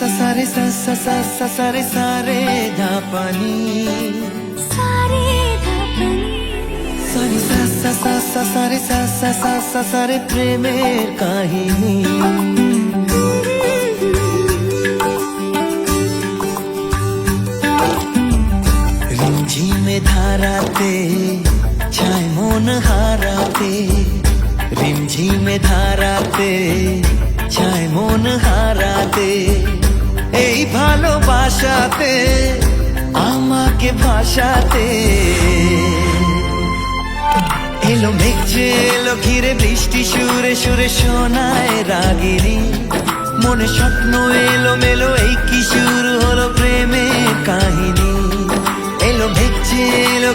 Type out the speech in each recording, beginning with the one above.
さされささささされされだぱにされだぱにさにささささされささささされプレメーカヒニ রিমঝিমে ধারাতে ছায় মন হারাতে, রিমঝিমে ধারাতে ছায় মন হারাতে, এই ভালোবাসাতে, আমাকে ভাসাতে। এলো মেঘে এলো ঘিরে বৃষ্টি, সুরে সুরে শোনায় রাগিনী। মনে স্বপ্ন এলো মেলো এই কি শুরু হলো প্রেমের কাহিনী?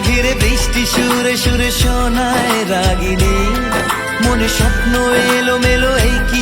ঘিরে বৃষ্টি সুরে সুরে শোনায় রাগিনী। মনে স্বপ্ন এলো মেলো এই কি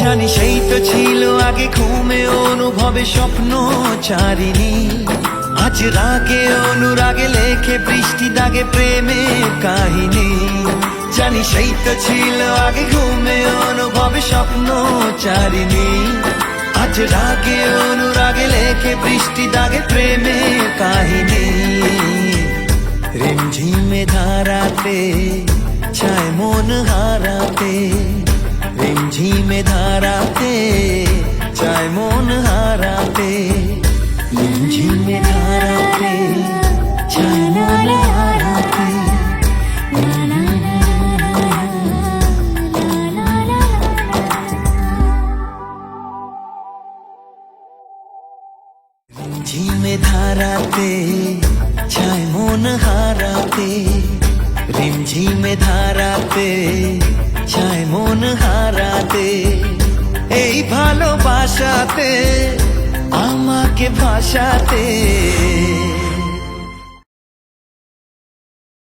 জানি সেই তো ছিল আগে ঘুমে অনুভবে স্বপ্ন চারিনি আজ রাগে অনুরাগে লেখে বৃষ্টি দাগে প্রেমে কাহিনী। জানি সেই তো ছিল আগে ঘুমে অনুভবে স্বপ্ন চারিনি আজ রাগে অনুরাগে লেখে বৃষ্টি দাগে প্রেমে কাহিনী। রিমঝিমে ধারাতে চায় মন হারাতে রিমঝিমে ধারাতে চায় মন হারাতে। রিমঝিমে ধারাতে চায় মন হারাতে। রিমঝিমে ধারাতে চায় মন হারাতে। রিমঝিমে ধারাতে চায় মন হারাতে এই ভালোবাসাতে আমাকে ভাসাতে।